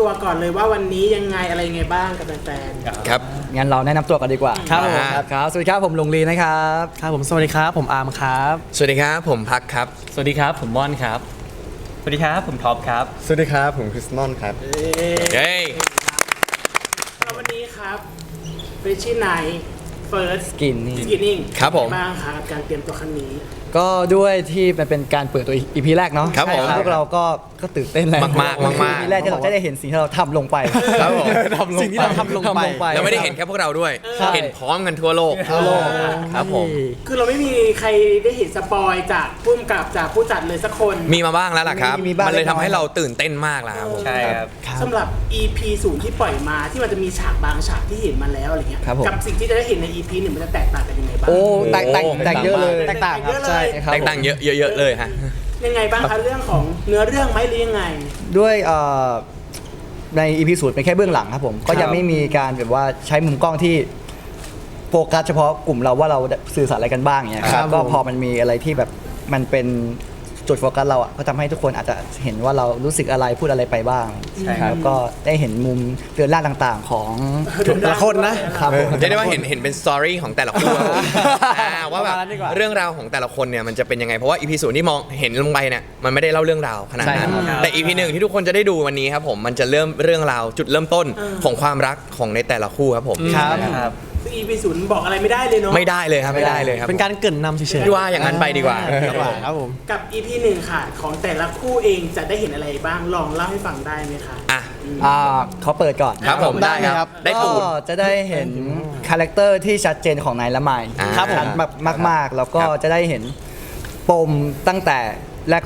ตัวก่อนเลยว่าวันนี้ยังไงอะไรยังไงบ้างกับแฟนๆ ครับ งั้นเราแนะนำตัวกันดีกว่าครับผม ครับครับ สวัสดีครับผมลุงลีนะครับ ครับผมสวัสดีครับ ผมอาร์มครับ สวัสดีครับ ผมพักครับ สวัสดีครับ ผมม่อนครับ สวัสดีครับ ผมท็อปครับ สวัสดีครับ ผมคริสมอนครับ เย้แล้ววันนี้ครับเฟชชี่ไนเฟิร์สกินนี่ สกินนิ่งครับผมบ้างครับกับการเตรียมตัวครั้งนี้ ก็ด้วยที่มันเป็นการเปิดตัวอีพีแรกเนาะครับผมใช่พวกเราก็ก็ตื่นเต้นแหละมากๆมากๆอีพีแรกที่เราจะได้เห็นสิ่งที่เราทำลงไปครับผมสิ่งที่เราทำลงไปแล้วไม่ได้เห็นแค่พวกเราด้วยใช่เห็นพร้อมกันทั่วโลกทั่วโลกครับผมคือเราไม่มีใครได้เห็นสปอยจากผู้กำกับจากผู้จัดเลยสักคน มีมาบ้างแล้วล่ะครับมีมีบ้างมันเลยเล็กน้ทำอยให้เราตื่นเต้นมากแล้วครับผมใช่ครับสำหรับ EP ศูนย์ที่ปล่อยมาที่มันจะมีฉากบางฉากที่เห็นมาแล้วอะไรเงี้ยครับผมกับสิ่งที่จะได้เห็นใน EP หนึ่งมันจะแตกต่างกันยังไงบ้างโอ้แตกต่างโอ้แตกเยอะเลยแตกต่างครับใช่ครับแตกต่างเยอะเยอะเยอะเลยฮะ ยังไงบ้างคะเรื่องของเนื้อเรื่องไหมหรือยังไง ด้วยเอ่อในอีพีสูตรเป็นแค่เบื้องหลังครับผมก็ยังไม่มีการแบบว่าใช้มุมกล้องที่โฟกัสเฉพาะกลุ่มเราว่าเราสื่อสารอะไรกันบ้างอย่างเงี้ยครับก็พอมันมีอะไรที่แบบมันเป็น จุดโฟกัสเราอะก็ทำให้ทุกคนอาจจะเห็นว่าเรารู้สึกอะไรพูดอะไรไปบ้างใช่ครับ แล้วก็ได้เห็นมุมเตือนล่างต่างๆของแต่ละคนนะ ครับผม เรียกได้ว่าเห็นเห็นเป็นสตอรี่ของแต่ละคู่ครับผมอ่าว่าแบบประมาณนั้นดีกว่า เรื่องราวของแต่ละคนเนี่ยมันจะเป็นยังไง เพราะว่าอีพีศูนย์ที่มองเห็นลงไปเนี่ยมันไม่ได้เล่าเรื่องราวขนาดนั้น ใช่ครับ แต่อีพีหนึ่งที่ทุกคนจะได้ดูวันนี้ครับผมมันจะเริ่มเรื่องราวจุดเริ่มต้นเออของความรักของในแต่ละคู่ครับผม ครับ ครับ ซึ่ง EP ศูนย์บอกอะไรไม่ได้เลยเนาะไม่ได้เลยครับไม่ได้เลยครับเป็นการเกรินนำเฉยๆพี่ว่าอย่างนั้นไปดีกว่าดีกว่าครับผมกับ EP หนึ่งค่ะ ของแต่ละคู่เองจะได้เห็นอะไรบ้างลองเล่าให้ฟังได้ไหมคะอะ อ่าเขาเปิดก่อนครับผมได้ครับได้ปูดก็จะได้เห็นคาแรคเตอร์ที่ชัดเจนของนายละไมอ่าครับผมมากมากๆ แล้วก็ครับจะได้เห็นปมตั้งแต่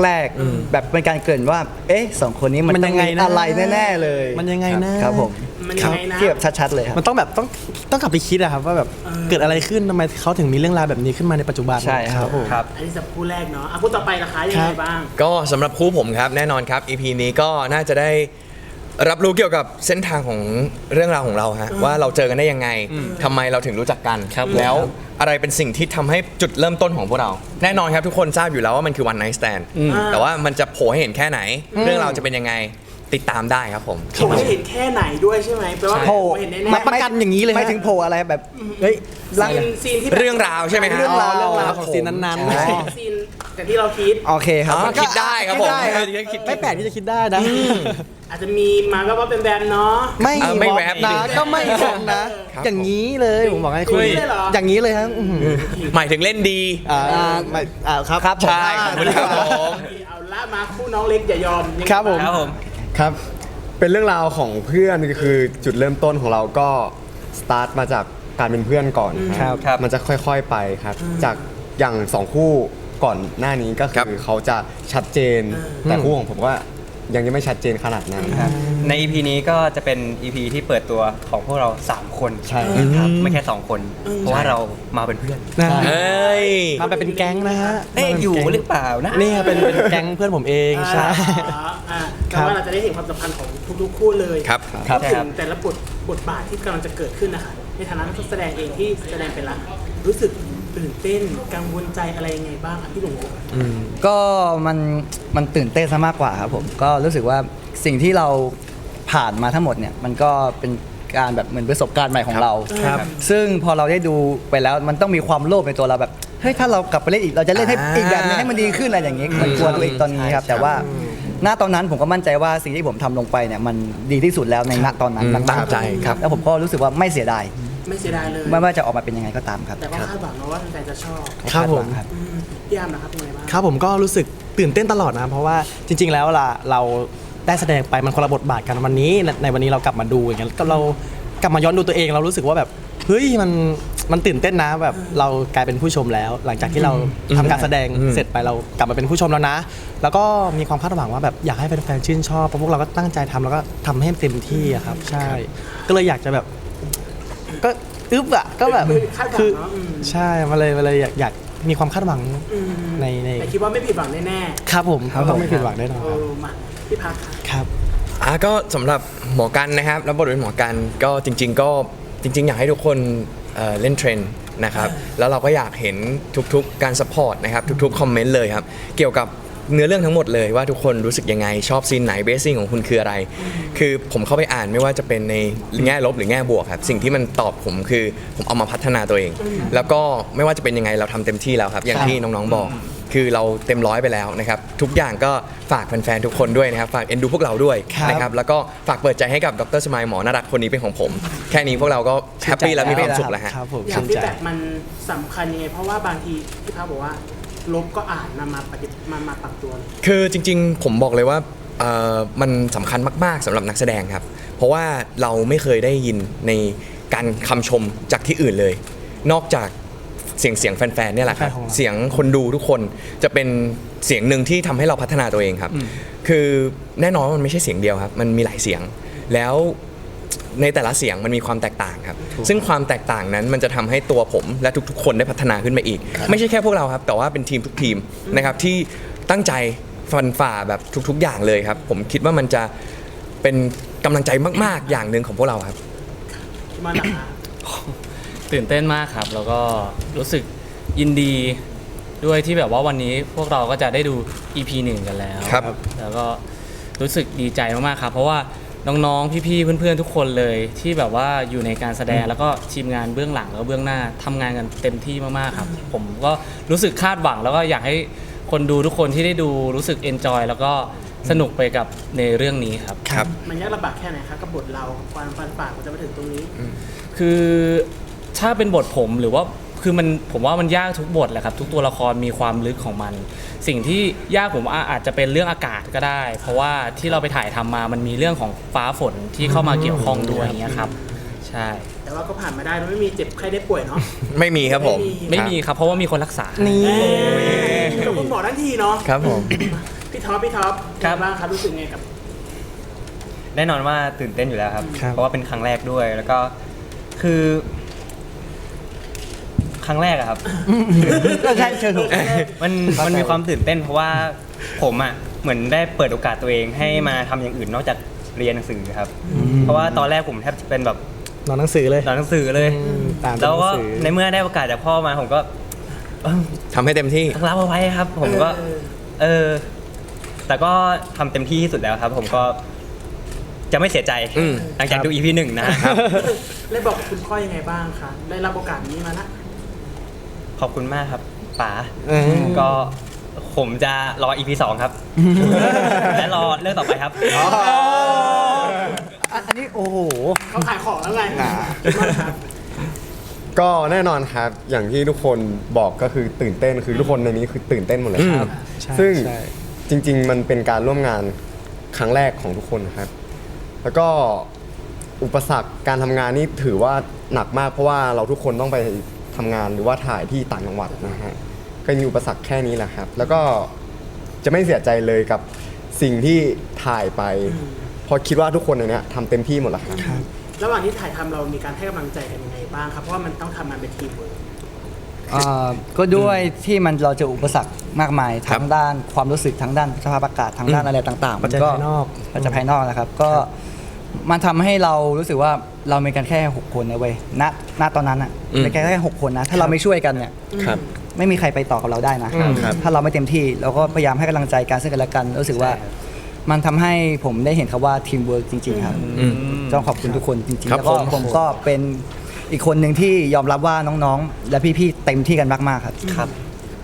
แรกๆ แบบเป็นการเกริ่นว่า เอ๊ะสองคนนี้มันมันต้ยัองงไงมีนะอะไรแน่ ๆ เลยมันยังไงนะครับผม มันยังไงนะ ที่แบบชัดๆเลยครับ มันต้องแบบต้องต้องกลับไปคิดอะครับว่าแบบเกิดอะไรขึ้นทำไมเขาถึงมีเรื่องราวแบบนี้ขึ้นมาในปัจจุบันใช่ครับ ผม ครับ อันนี้สำหรับคู่แรกเนาะอะคู่ต่อไปล่ะคะยังไงบ้าง ก็สำหรับคู่ผมครับแน่นอนครับ EP นี้ก็น่าจะได้รับรู้เกี่ยวกับเส้นทางของเรื่องราวของเราฮะว่าเราเจอกันได้ยังไงทำไมเราถึงรู้จักกันครับแล้วอะไรเป็นสิ่งที่ทำให้จุดเริ่มต้นของพวกเรา แน่นอนครับทุกคนทราบอยู่แล้วว่ามันคือ one night stand แต่ว่ามันจะโผล่ให้เห็นแค่ไหน เรื่องราวจะเป็นยังไง ติดตามได้ครับผม ผมไม่เห็นแค่ไหนด้วยใช่ไหมแปลว่าโผล่ผมเห็นแน่ๆ มาประกันอย่างนี้เลยฮะ ไม่ถึงโผล่อะไรแบบเฮ้ยร่าง ซีนซีนที่แบบเรื่องราวใช่ไหมฮะเรื่องราวเรื่องราวครับของผมซีนนั้นใช่ ซีนแต่ที่เราคิด โอเคครับอ๋อคิดได้ครับผมคิดได้ๆไม่แปลกที่จะคิดได้นะ อาจจะมีมาก็ว่าเป็นแบรนด์เนาะ ไม่อะไม่แวบนะก็ไม่บอกนะ ครับอย่างนี้เลยผมบอกให้คุณ อย่างนี้เลยเหรออ อย่างนี้เลยครับอื้อหือหมายถึงเล่นดี อ่าไม่อ่าครับครับผมใช่ขอบคุณครับผม เอาละมาคู่น้องเล็กอย่ายอมยังไงครับผม ครับผม ครับ เป็นเรื่องราวของเพื่อนคือจุดเริ่มต้นของเราก็สตาร์ทมาจากการเป็นเพื่อนก่อนครับครับมันจะค่อยๆไปครับ จากอย่างสองคู่ก่อนหน้านี้ก็ครับคือเขาจะชัดเจนแต่คู่ของผมว่า ยังยังไม่ชัดเจนขนาดนั้นใน EP นี้ก็จะเป็น EP ที่เปิดตัวของพวกเรา 3 คนใช่ ครับไม่แค่ 2 คน เพราะว่าเรามาเป็นเพื่อนนะเอ้ยมาแบบเป็นแก๊งนะฮะเอ๊ะมาป็นอยู่แก๊งหรือเปล่านะนี่เป็นเป็นแก๊งเพื่อนผมเองใช่ อ่าอ่าครัแต่บ ว่าเราจะได้เห็นความสัมพันธ์ของทุกๆคู่เลยครับ ครับพูดใช่ถึครังบแต่ละบทบทบาทที่กำลังจะเกิดขึ้นนะคะในฐานะนักแสดงเองที่แสดงไปแล้วรู้สึก ตื่นเต้นกังวลใจอะไรยังไงบ้างคะพี่หลงโอก็มันมันตื่นเต้นซะมากกว่าครับผมก็รู้สึกว่าสิ่งที่เราผ่านมาทั้งหมดเนี่ยมันก็เป็นการแบบเหมือนประสบการณ์ใหม่ของเรา ครับ ซึ่งพอเราได้ดูไปแล้วมันต้องมีความโลภในตัวเราแบบเฮ้ยถ้าเรากลับไปเล่นอีกเราจะเล่นให้อ่าอีกแบบนึงให้มันดีขึ้นอะไรอย่างเงี้ยมันกลัวตัวเองตอนนี้ครับ แต่ว่าณตอนนั้นผมก็มั่นใจว่าสิ่งที่ผมทำลงไปเนี่ยมันดีที่สุดแล้วในณตอนนั้นอืมมากๆตั้งใจครับ แล้วผมก็รู้สึกว่าไม่เสียดาย ไม่เสียดายเลย ไม่ว่าจะออกมาเป็นยังไงก็ตามครับแต่ว่าคาดหวังนะว่าแฟนๆจะชอบครับผมครับ อืมพี่ยามนะครับเป็นไงบ้างครับผมก็รู้สึกตื่นเต้นตลอดนะเพราะว่าจริง ๆ แล้วล่ะเราได้แสดงไปมันคนละบทบาทกันวันนี้ในในวันนี้เรากลับมาดูอย่างเงี้ยก็เรากลับมาย้อนดูตัวเองเรารู้สึกว่าแบบเฮ้ยมันมันตื่นเต้นนะแบบเรากลายเป็นผู้ชมแล้ว หลังจากที่เราทำการแสดงอืม เสร็จไปเรากลับมาเป็นผู้ชมแล้วนะ แล้วก็มีความคาดหวังว่าแบบอยากให้แฟนๆชื่นชอบเพราะพวกเราก็ตั้งใจทำแล้วก็ทำให้เต็มที่อะครับ ใช่ ก็เลยอยากจะแบบ ก็อึ๊บอะก็แบบคือคาดหวังคือเนาะอืมใช่มาเลยมาเลยอยากอยากมีความคาดหวัง อืมในใน แต่คิดว่าไม่ผิดหวังแน่ครับผมครับต้องผมไม่ผิดหวังแน่นอนๆคโอ้รับมาพี่พักค่ะครับ อะก็สำหรับหมอกันนะครับแล้วบทเป็นหมอกันก็จริง ๆ ก็จริง ๆ อยากให้ทุกคนเอ่อเล่นเทรนด์นะครับแล้วเราก็อยากเห็นทุกๆการสปอร์ตนะครับทุกๆคอมเมนต์เลยครับเกี่ยวกับ เนื้อเรื่องทั้งหมดเลยว่าทุกคนรู้สึกยังไงชอบซีนไหนเบสซิ่งของคุณคืออะไร คือผมเข้าไปอ่านไม่ว่าจะเป็นในแง่ลบหรือแง่บวกครับ สิ่งที่มันตอบผมคือผมเอามาพัฒนาตัวเอง แล้วก็ไม่ว่าจะเป็นยังไงเราทำเต็มที่แล้วครับ อย่างที่น้องๆบอก คือเราเต็มร้อยไปแล้วนะครับ ทุกอย่างก็ฝากแฟนๆทุกคนด้วยนะครับ ฝากเอ็นดูพวกเราด้วยครับนะครับแล้วก็ฝากเปิดใจให้กับดรสมายหมอน่ารักคนนี้เป็นของผม แค่นี้พวกเราก็แฮปปี้แล้วมีความสุขแล้วฮะครับผมอย่างชื่นที่ใจแบบมันสำคัญยังไงเพราะว่าบางทีพี่พาบอกว่า ลบก็อ่านมามาปฏิมามาปรับตัวเลยคือจริงๆ ผมบอกเลยว่าเอ่อมันสำคัญมากๆสำหรับนักแสดงครับ เพราะว่าเราไม่เคยได้ยินในการคำชมจากที่อื่นเลย นอกจากเสียงเสียงแฟนๆเนี่ยแหละครับใช่ของเราเสียงคนดูทุกคนจะเป็นเสียงหนึ่งที่ทำให้เราพัฒนาตัวเองครับ คือแน่นอนว่ามันไม่ใช่เสียงเดียวครับ มันมีหลายเสียง แล้ว ในแต่ละเสียงมันมีความแตกต่างครับ ซึ่งความแตกต่างนั้นมันจะทำให้ตัวผมและทุกๆ คนได้พัฒนาขึ้นมาอีก ไม่ใช่แค่พวกเราครับ แต่ว่าเป็นทีมทุกทีมนะครับที่ตั้งใจฟันฝ่าแบบทุก ๆ อย่างเลยครับ ผมคิดว่ามันจะเป็นกำลังใจมาก ๆ อย่างหนึ่งของพวกเราครับที่มาหนักนะตื่นเต้นมากครับ แล้วก็รู้สึกยินดีด้วยที่แบบว่าวันนี้พวกเราก็จะได้ดู EP 1กันแล้วครับ แล้วก็รู้สึกดีใจมากๆครับ เพราะว่า น้องๆ พี่ๆ เพื่อนๆ ทุกคนเลยที่แบบว่าอยู่ในการแสดงแล้วก็ทีมงานเบื้องหลังแล้วก็เบื้องหน้าทำงานกันเต็มที่มากๆครับ ผมก็รู้สึกคาดหวังแล้วก็อยากให้คนดูทุกคนที่ได้ดูรู้สึกเอนจอยแล้วก็สนุกไปกับในเรื่องนี้ครับ ครับ มันยากลำบากแค่ไหนครับกับบทเราความฟันฝ่ามันจะมาถึงตรงนี้ คือถ้าเป็นบทผมหรือว่า คือมันผมว่ามันยากทุกบทแหละครับ ทุกตัวละครมีความลึกของมัน สิ่งที่ยากผมว่าอาจจะเป็นเรื่องอากาศก็ได้ เพราะว่าที่เราไปถ่ายทำมามันมีเรื่องของฟ้าฝนที่เข้ามาเกี่ยวข้องด้วยอย่างเงี้ยครับใช่ แต่ว่าก็ผ่านมาได้เราไม่มีเจ็บใครได้ป่วยเนาะไม่มีครับผม ไม่มีครับเพราะว่ามีคนรักษานี่ขอบคุณหมอทั้งทีเนาะครับผมพี่ท็อปพี่ท็อปครับเป็นไงบ้างครับรู้สึกไงกับแน่นอนว่าตื่นเต้นอยู่แล้วครับครับเพราะว่าเป็นครั้งแรกด้วยแล้วก็คือ ครั้งแรกอะครับก็ใช่เชิญถูก มันเข้าใจมันมีความตื่นเต้นเพราะว่าผมอะเหมือนได้เปิดโอกาสตัวเองให้มาทำอย่างอื่นนอกจากเรียนหนังสือครับ เพราะว่าตอนแรกผมแทบจะเป็นแบบนอนหนังสือเลยสอนหนังสือเลยอืมตามแล้วก็หนังสือในเมื่อได้โอกาสจากพ่อมาผมก็เอิ่มทำให้เต็มที่ รับเอาไว้ครับ ผมก็เออเออ แต่ก็ทำเต็มที่ที่สุดแล้วครับ ผมก็จะไม่เสียใจอืม หลังจากดู EP หนึ่งนะฮะได้บอกคุณพ่อยังไงบ้างคะได้รับโอกาสนี้มาละข อบคุณมากครับป๋าเออก็ผมจะรอ EP สองครับ และรอเรื่องต่อไปครับ อันอันนี้โอ้โหเขาขายของแล้วไงคิดว่าครับก็แน่นอนครับ อย่างที่ทุกคนบอกก็คือตื่นเต้นคือทุกคนในนี้คือตื่นเต้นหมดเลยครับใช่ซึ่งใช่จริง ๆ มันเป็นการร่วมงานครั้งแรกของทุกคนครับ แล้วก็อุปสรรคการทำงานนี่ถือว่าหนักมากเพราะว่าเราทุกคนต้องไป ทำงานหรือว่าถ่ายที่ต่างจังหวัดนะฮะก็มีอุปสรรคแค่นี้แหละครับ แล้วก็จะไม่เสียใจเลยกับสิ่งที่ถ่ายไปเพราะคิดว่าทุกคนในเนี้ยทำเต็มที่หมดแล้วครับ ระหว่างที่ถ่ายทำเรามีการให้กำลังใจกันยังไงบ้างครับ เพราะว่ามันต้องทำงานเป็นทีมเวิร์กอ่าก็ด้วยที่มันเราเจออุปสรรคมากมายครับทั้งด้านความรู้สึกทั้งด้านสภาพอากาศทั้งด้านอะไรต่างๆปัจจัยภายนอก ปัจจัยภายนอกนะครับ ก็ มันทำให้เรารู้สึกว่าเรามีกันแค่หกคนนะเว้ยณณตอนนั้นอะอืม มีกันแค่หกคนนะ ถ้าเราไม่ช่วยกันเนี่ย ครับ ไม่มีใครไปต่อกับเราได้นะอืมครับ ถ้าเราไม่เต็มที่เราก็พยายามให้กำลังใจกันซึ่งกันและกัน รู้สึกว่า มันทำให้ผมได้เห็นครับว่าทีมเวิร์กจริง ๆ ครับ อืม ต้องขอบคุณทุกคนจริงๆ ครับแล้วก็ผม ผมก็เป็นอีกคนหนึ่งที่ยอมรับว่าน้องๆ และพี่ๆ เต็มที่กันมากๆ ครับ ครับ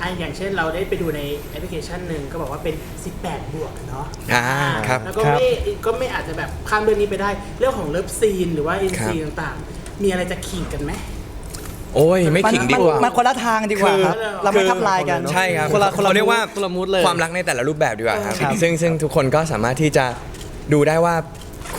อะอย่างเช่นเราได้ไปดูในแอปพลิเคชันหนึ่งก็บอกว่าเป็น 18 บวกอะเนาะอ่าครับ แล้วก็ครับไม่ก็ไม่อาจจะแบบข้ามเรื่องนี้ไปได้เรื่องของเลิฟซีนหรือว่าอินซีต่างๆ มีอะไรจะขิงกันไหม โอ้ยไม่ขิงดีกว่านมันคนละทางดีกว่าครับ คือ เราไม่ทับลายกัน ใช่ครับคนละคนละเขาเรียกว่าคนละมูดเลยความรักในแต่ละรูปแบบดีกว่าครับ ครับ ซึ่งซึ่งทุกคนก็สามารถที่จะดูได้ว่า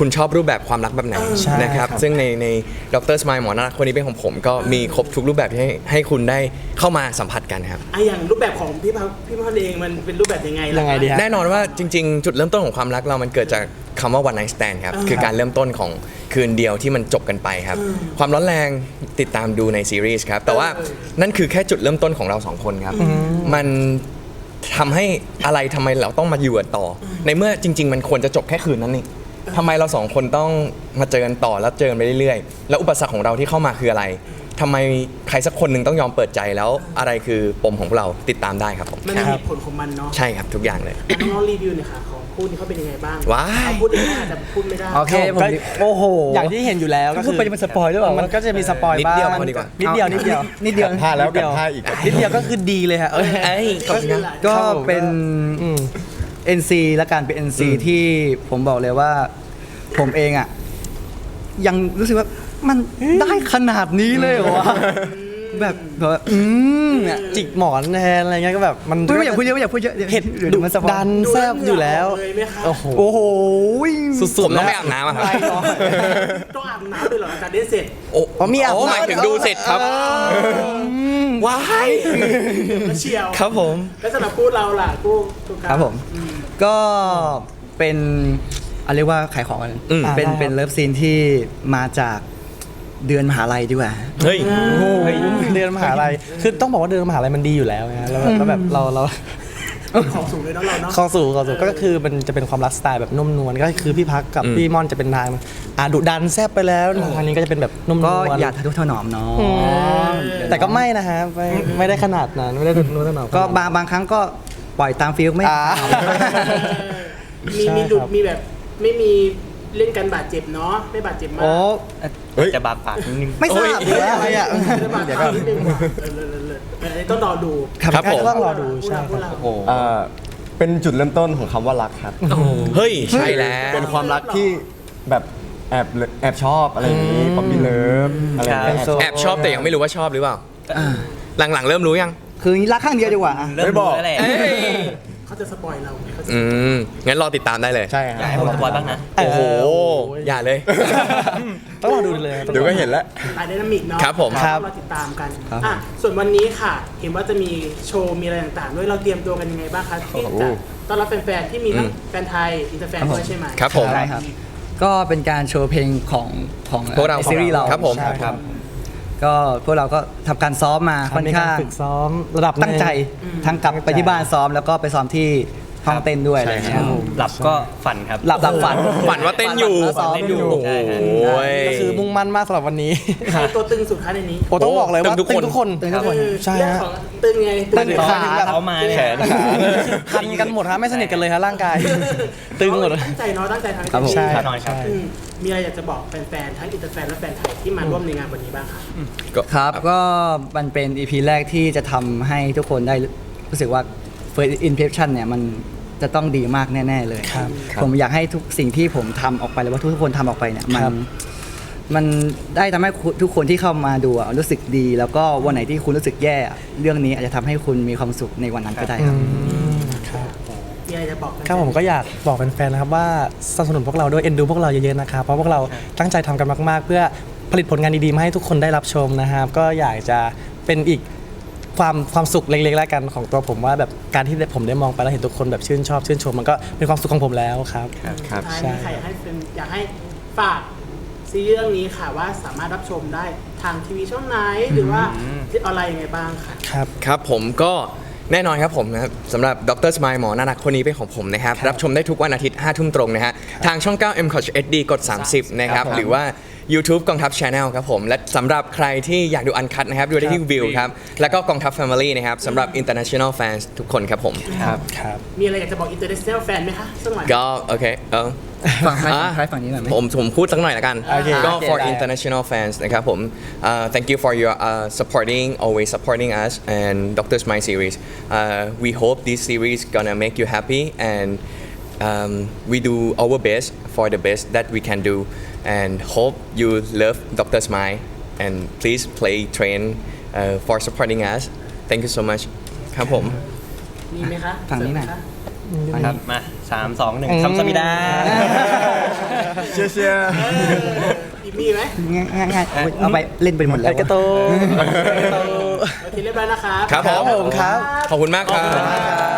คุณชอบรูปแบบความรักแบบไหนใช่นะครับครับ ซึ่งในในดรสมายหมอนารักคนนี้เป็นของผม ก็มีครบทุกรูปแบบที่ให้ให้คุณได้เข้ามาสัมผัสกันครับอะอย่างรูปแบบของพี่พักพี่พักเองมันเป็นรูปแบบยังไงล่ะ ยังไงดีฮะ แน่นอนว่าจริงๆ จุดเริ่มต้นของความรักเรามันเกิดจากคำว่า one night stand ครับ อ่าคือการเริ่มต้นของคืนเดียวที่มันจบกันไปครับอืมความร้อนแรงติดตามดูในซีรีส์ครับ แต่ว่าเออ นั่นคือแค่จุดเริ่มต้นของเราสองคนครับ มันทำให้อะไรทำไมเราต้องมาอยู่กันต่ออในเมื่อจริง ๆ มันควรจะจบแค่คืนนั้นนี่ ทำไมเราสองคนต้องมาเจอกันต่อแล้วเจอกันไปเรื่อยๆ แล้วอุปสรรคของเราที่เข้ามาคืออะไรทำไมใครสักคนหนึ่งต้องยอมเปิดใจแล้วอะไรคือปมของพวกเราติดตามได้ครับผมมันมีเหตุผลของมันเนาะใช่ครับทุกอย่างเลย น้องๆรีวิวหน่อยค่ะของพูดนี่เขาเป็นยังไงบ้างว้าย เอพูดเองอาจจะพูดไม่ได้ โอเคผมโอ้โหอย่างที่เห็นอยู่แล้วก็พูคืดอไปจะเป็นสปอยหรือเปล่ามันก็จะมีสปอยนิดบ้างเดียวพอดีกว่า นิดเดียวนิดเดียวนิดเดียวกัดผ้าแล้วกัดผ้าอีก นิดเดียวก็คือดีเลยฮะเอ้ยเอ้ยขอบคุณครับก็ครับผมเป็นอืม NC และการเป็น NC ที่ผมบอกเลยว่า ผมเองอะ ยังรู้สึกว่ามันได้ขนาดนี้เลยเหรอวะแบบแบบว่าอืมเนี่ยจิกหมอนแทนอะไรเงี้ยก็แบบมันไม่อยากพูดเยอะไม่อยากพูดเยอะเห็ดดี๋ยวดุมันสปอยดันแซบอยู่แล้วเลยไหมคะโอ้โหโอ้โหสุดผมต้องไปอาบน้ำอะครับต้องอาบน้ำด้วยเหรออาจารย์ได้เสร็จโอ้อ๋อมีอาบโอ้น้ำหมายถึงดูเสร็จครับว้าย แล้วเชียวครับผม แล้วสำหรับพูดเราล่ะพูดพูดกันครับผม ก็เป็นอะไรเรียกว่าขายของกันอืม เป็นได้ครับเป็นเลิฟซีนที่มาจากเดือนมหาลัยดีกว่า เฮ้ย เฮ้ยเดินมหาลัยคือต้องบอกว่าเดินมหาลัยมันดีอยู่แล้วนะแล้วแบบแล้วแบบเราเราของสูงเลยเนาะเราเนาะเข้าสู่เข้าสู่ก็คือมันจะเป็นความรักสไตล์แบบนุ่มนวลก็คือพี่พักกับอืมพี่ม่อนจะเป็นทางอะดุดันแซบไปแล้วทางนี้ก็จะเป็นแบบนุ่มนก็วลอย่าทะนุถนอมเนาะแต่ก็ไม่นะฮะไม่ไม่ได้ขนาดนั้นไม่ได้ดุนุ่มนวลก็บางบางครั้งก็ ปล่อยตามฟิลไม่อ่ามีมีหลุดมีแบบไม่มีเล่นกันบาดเจ็บเนาะไม่บาดเจ็บมากโอ้เฮ้ย จะบาดปากนิดนึง ไม่ทราบหรือว่าอะไรอะไม่บาดเจ็บนิดนึงว่ะเออเลยเลยเลยอันนี้ต้องรอดูครับผม ต้องรอดูใช่พวกเราโอ้เอ่อเป็นจุดเริ่มต้นของคำว่ารักครับ เฮ้ย ใช่แล้ว เป็นความรักที่แบบแอบแอบชอบอะไรอย่างนี้ป๊อปปี้เลิฟอะไรอย่างเงี้ยครับแอบชอบแอบชอบแต่ยังไม่รู้ว่าชอบหรือเปล่า หลังๆเริ่มรู้ยัง คือรักข้างเดียวดีกว่าอะเริ่มไม่บอก รู้แล้วแหละเอ้ยเขาจะสปอยเราไงเขาจะอืมงั้นรอติดตามได้เลยใช่อยากให้คผมรับสปอยบ้างนะ โอ้โหอย่าเลย ต้องรอดูเลยเดี๋ยวก็เห็นแล้ว หลายไดนามิกเนาะครับผม ครับเราติดตามกันอะส่วนวันนี้ค่ะ เห็นว่าจะมีโชว์มีอะไรต่างๆด้วยเราเตรียมตัวกันยังไงบ้างคะที่จะต้อนรับแฟนๆที่มีทั้งอืมแฟนไทยอินเตอร์แฟนด้วยใช่ไหม ครับผม ใช่ครับ ก็เป็นการโชว์เพลงของของพวกเราในซีรีส์เราครับผม ใช่ครับ ก็พวกเราก็ทำการซ้อมมาค่อนในการข้างฝึกซ้อมระดับหนึ่ ตั้งใจทั้งกลับไปที่บ้านซ้อมแล้วก็ไปซ้อมที่ ห้องเต้นด้วยอะไรอย่างเงี้ยครับหลับก็ฝันครับ หลับหลับฝันฝันว่าเต้นอยู่ฝันว่าซ้อมอยู่โอ้โห ก็คือมุ่งมั่นมากสำหรับวันนี้ ใครตัวตึงสุดคะในนี้โอ้ต้องบอกเลยว่าตึงทุกคน ตึงทุกคนตึงทุกคนใช่เรื่องฮะของตึงไงตึงขา เขามาเนี่ยแขนขา พันกันหมดฮะไม่สนิทกันเลยฮะร่างกาย ตึงหมดเลยตั้งใจเนาะตั้งใจทำให้ครับผมเต็มที่ ใช่แน่นอนครับ อืมมีอะไรอยากจะบอกแฟนๆ ทั้งอินเตอร์แฟนและแฟนไทยที่มาร่วมในงานวันนี้บ้างคะครับก็มันเป็น EP แรกที่จะทำให้ทุกคนได้รู้สึกว่า first impression เนี่ยมันจะต้องดีมากแน่ ๆ เลย ครับผมอยากให้ทุกสิ่งที่ผมทำออกไปหรือว่าทุกๆคนทำออกไปเนี่ยมัครันบมันได้ทำให้คุณทุกคนที่เข้ามาดูอะรู้สึกดี แล้วก็วันไหนที่คุณรู้สึกแย่อะเรื่องนี้อาจจะทำให้คุณมีความสุขในวันนั้นก็ได้ครับ ครับ มีอะไรจะบอกแฟนๆครับผมก็อยากบอกแฟนๆนะครับว่าสนับสนุนพวกเราด้วยเอ็นดูพวกเราเยอะๆนะครับเพราะพวกเราตั้งใจทำกันมากๆ เพื่อผลิตผลงานดีๆมาให้ทุกคนได้รับชมนะครับ ก็อยากจะเป็นอีก ความความสุขเล็กๆแล้วกันของตัวผมว่าแบบการที่ผมได้มองไปแล้วเห็นทุกคนแบบชื่นชอบชื่นชมมันก็เป็นความสุขของผมแล้วครับ ครับท้ายนี้ใครอยากให้เป็นอยากให้ฝากซีรีส์เรื่องนี้ค่ะว่าสามารถรับชมได้ทางทีวีช่องไหนหรือว่าที่ออนไลน์ยังไงบ้างค่ะ ครับ ครับผมก็แน่นอนครับผมนะครับสำหรับดรสม l e หมอน่ารักคนนี้เป็นของผมนะครับ รับชมได้ทุกวันอาทิตย์5ทุ่มตรงนะฮะ ทางช่อง 9 m c o t HD กด 30 นะครับ หรือว่า YouTube กองทัพ Channel ครับผม และสำหรับใครที่อยากดูอันคัดนะครับ ดูได้ที่วิวครับ แล้วก็กองทัพ Family นะครับสำหรับ International Fans ทุกคนครับผม ครับครับ มีอะไรอยากจะบอกอินเตอร์เนชั่นแนลแฟนไหมคะสักหน่อย ก็โอเคเออ ฝั่งใครอะฝั่งใครฝั่งนี้หน่อยไหม ผมผมพูดสักหน่อยละกันโอเคก็ โอเค for ได้ international fans นะครับผม uh, thank you for your uh, supporting always supporting us and Dr. Smile series uh, we hope this series gonna make you happy and um, we do our best for the best that we can do and hope you love Dr. Smile and please play train uh, for supporting us thank you so much ครับผม มีไหมคะฝั่งนี้หน่อยเสริมไหมคะครับมาสามสองหนึ่งคำสมิดา เชียร์เชียร์เอออีกมีไหมง่ายๆง่ายๆเอาไปเล่นไปหมดแล้วกระโต โอเคเรียบร้อยนะครับ ครับผมครับผมครับขอบคุณมากครับ